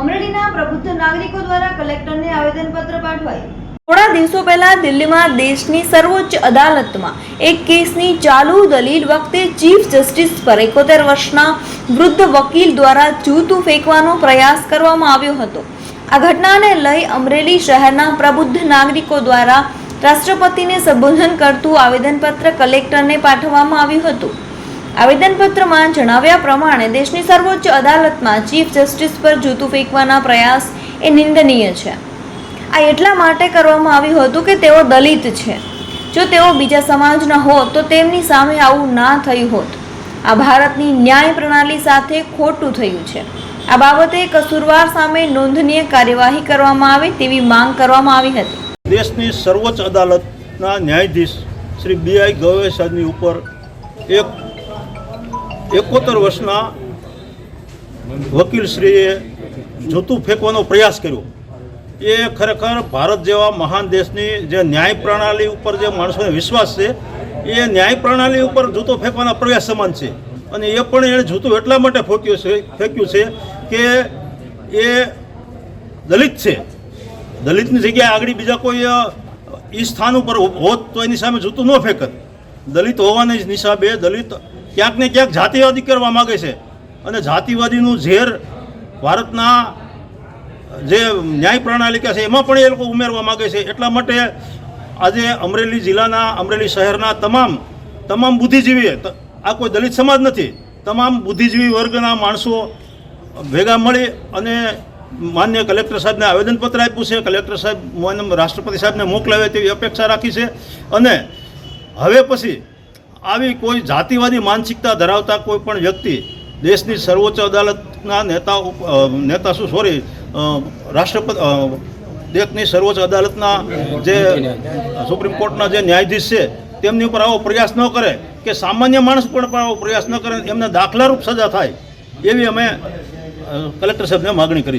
અમરેલીના પ્રબુદ્ધ નાગરિકો દ્વારા કલેક્ટરને આવેદનપત્ર પાઠવાયું. થોડા દિવસો પહેલા દિલ્હીમાં દેશની સર્વોચ્ચ અદાલતમાં એક કેસની ચાલુ દલીલ વખતે ચીફ જસ્ટિસ પર એકોતેર વર્ષના વૃદ્ધ વકીલ દ્વારા જૂતું ફેંકવાનો પ્રયાસ કરવામાં આવ્યો હતો. આ ઘટનાને લઈ અમરેલી શહેરના પ્રબુદ્ધ નાગરિકો દ્વારા રાષ્ટ્રપતિને સંબોધન કરતું આવેદનપત્ર કલેક્ટરને પાઠવવામાં આવ્યું હતું. આવેદનપત્રમાં જણાવ્યા પ્રમાણે દેશની સર્વોચ્ચ અદાલતમાં ચીફ જસ્ટિસ પર જૂતું ફેંકવાના પ્રયાસ એ નિંદનીય છે. આ એટલા માટે કરવામાં આવ્યું હતું કે તેઓ દલિત છે. જો તેઓ બીજા સમાજના હોત, તો તેમની સામે આવું ના થયું હોત. આ ભારતની ન્યાય પ્રણાલી સાથે ખોટું થયું છે. આ બાબતે કસૂરવાર સામે નોંધનીય કાર્યવાહી કરવામાં આવે તેવી માંગ કરવામાં આવી હતી. દેશની સર્વોચ્ચ અદાલતના ન્યાયાધીશ શ્રી બી આઈ ગવે ઉપર એક એકોતેર વર્ષના વકીલશ્રીએ જૂતું ફેંકવાનો પ્રયાસ કર્યો. એ ખરેખર ભારત જેવા મહાન દેશની જે ન્યાય પ્રણાલી ઉપર જે માણસોને વિશ્વાસ છે, એ ન્યાય પ્રણાલી ઉપર જૂતો ફેંકવાના પ્રયાસ સમાન છે. અને એ પણ એણે જૂતું એટલા માટે ફેંક્યું છે ફેંક્યું છે કે એ દલિત છે. દલિતની જગ્યાએ આગળ બીજા કોઈ એ સ્થાન ઉપર હોત તો એની સામે જૂતું ન ફેંકત. દલિત હોવાની જ નિશાબે દલિત ક્યાંક ને ક્યાંક જાતિવાદી કરવા માગે છે. અને જાતિવાદીનું ઝેર ભારતના જે ન્યાય પ્રણાલિકા છે, એમાં પણ એ લોકો ઉમેરવા માગે છે. એટલા માટે આજે અમરેલી જિલ્લાના, અમરેલી શહેરના તમામ તમામ બુદ્ધિજીવી, આ કોઈ દલિત સમાજ નથી, તમામ બુદ્ધિજીવી વર્ગના માણસો ભેગા મળી અને માન્ય કલેક્ટર સાહેબને આવેદનપત્ર આપ્યું છે. કલેક્ટર સાહેબ રાષ્ટ્રપતિ સાહેબને મોકલાવે તેવી અપેક્ષા રાખી છે. અને હવે પછી આવી કોઈ જાતિવાદી માનસિકતા ધરાવતા કોઈ પણ વ્યક્તિ દેશની સર્વોચ્ચ અદાલતના નેતા નેતા શું સોરી રાષ્ટ્રપતિ દેશની સર્વોચ્ચ અદાલતના જે સુપ્રીમ કોર્ટના જે ન્યાયાધીશ છે, તેમની ઉપર આવો પ્રયાસ ન કરે કે સામાન્ય માણસ પણ પણ આવો પ્રયાસ ન કરે, એમને દાખલારૂપ સજા થાય, એવી અમે કલેક્ટર સાહેબને માગણી કરી છે.